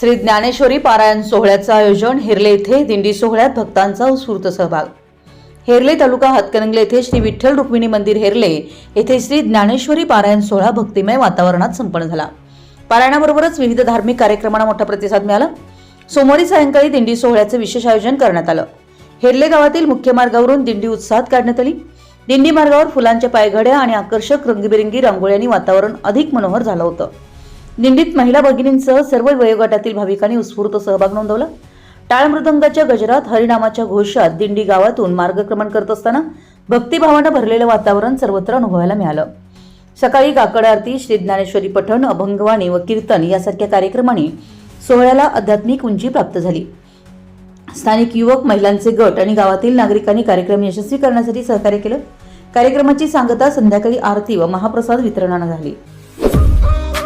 श्री ज्ञानेश्वरी पारायण सोहळ्याचं आयोजन हेरले येथे दिंडी सोहळ्यात भक्तांचा उत्स्फूर्त सहभाग. हेरले तालुका हातकणंगले येथे श्री विठ्ठल रुक्मिणी मंदिर हेरले येथे श्री ज्ञानेश्वरी पारायण सोहळा भक्तिमय वातावरणात संपन्न झाला. पारायणाबरोबरच विविध धार्मिक कार्यक्रमांना मोठा प्रतिसाद मिळाला. सोमवारी सायंकाळी दिंडी सोहळ्याचं विशेष आयोजन करण्यात आलं. हेरले गावातील मुख्य मार्गावरून दिंडी उत्साहात काढण्यात आली. दिंडी मार्गावर फुलांच्या पायघड्या आणि आकर्षक रंगीबेरंगी रांगोळ्यांनी वातावरण अधिक मनोहर झालं होतं. दिंडीत महिला भगिनींसह सर्व वयोगटातील भाविकांनी उत्स्फूर्त सहभाग नोंदवला. टाळ मृदंगाच्या गजरात हरिनामाच्या घोषात दिंडी गावातून मार्गक्रमण करत असताना भक्तिभावानं भरलेलं वातावरण सर्वत्र अनुभवायला मिळालं. सकाळी काकड आरती श्री ज्ञानेश्वरी पठण अभंगवाणी व कीर्तन यासारख्या कार्यक्रमाने सोहळ्याला आध्यात्मिक उंची प्राप्त झाली. स्थानिक युवक महिलांचे गट आणि गावातील नागरिकांनी कार्यक्रम यशस्वी करण्यासाठी सहकार्य केलं. कार्यक्रमाची सांगता संध्याकाळी आरती व महाप्रसाद वितरणानं झाली.